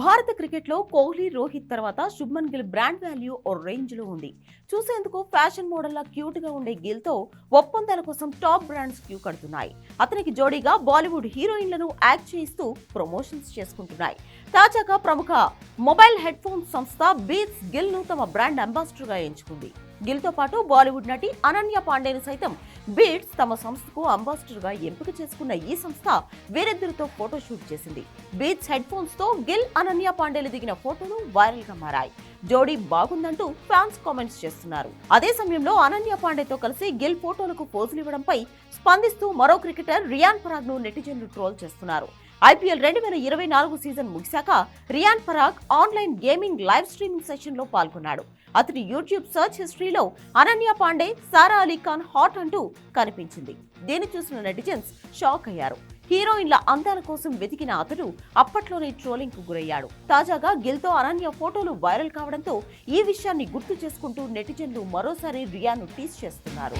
భారత క్రికెట్లో కోహ్లీ రోహిత్ తర్వాత శుభ్మన్ గిల్ బ్రాండ్ వాల్యూ ఓ రేంజ్లో ఉంది. చూసేందుకు ఫ్యాషన్ మోడల్లా క్యూట్గా ఉండే గిల్తో ఒప్పందాల కోసం టాప్ బ్రాండ్స్ క్యూ కడుతున్నాయి. అతనికి జోడీగా బాలీవుడ్ హీరోయిన్లను యాక్ట్ చేస్తూ ప్రమోషన్స్ చేసుకుంటున్నాయి. తాజాగా ప్రముఖ మొబైల్ హెడ్ ఫోన్ సంస్థ బీట్స్ గిల్ను తమ బ్రాండ్ అంబాసిడర్గా ఎంచుకుంది. గిల్తో పాటు బాలీవుడ్ నటి అనన్య పాండేను సైతం బీట్స్ తమ సంస్థకు అంబాసిడర్గా ఎంపిక చేసుకున్న ఈ సంస్థ వీరిద్దరితో ఫోటో షూట్ చేసింది. బీట్స్ హెడ్ ఫోన్స్తో గిల్ అనన్య పాండేలు దిగిన ఫోటోలు వైరల్గా మారాయి. జోడీ బాగుందంటూ ఫ్యాన్స్ కామెంట్స్ చేస్తున్నారు. అదే సమయంలో అనన్య పాండేతో కలిసి గిల్ ఫోటోలకు పోజులు ఇవ్వడంపై స్పందిస్తూ మరో క్రికెటర్ రియాన్ పరాగ్ను నెటిజన్లు ట్రోల్ చేస్తున్నారు. ఐపీఎల్ రెండు వేల ఇరవై నాలుగు season ముగిశాక Riyan Parag online gaming live streaming సెషన్లో పాల్గొన్నాడు. అతని యూట్యూబ్ సర్చ్ హిస్టరీలో అనన్య పాండే సారా అలీ ఖాన్ హాట్ అంటూ కనిపించింది. దీన్ని చూసిన నెటిజన్స్ షాక్ అయ్యారు. హీరోయిన్ల అందాల కోసం వెతికిన అతడు అప్పట్లోనే ట్రోలింగ్కు గురయ్యాడు. తాజాగా గిల్తో అనన్య ఫోటోలు వైరల్ కావడంతో ఈ విషయాన్ని గుర్తు చేసుకుంటూ నెటిజన్లు మరోసారి రియాను టీస్ చేస్తున్నారు.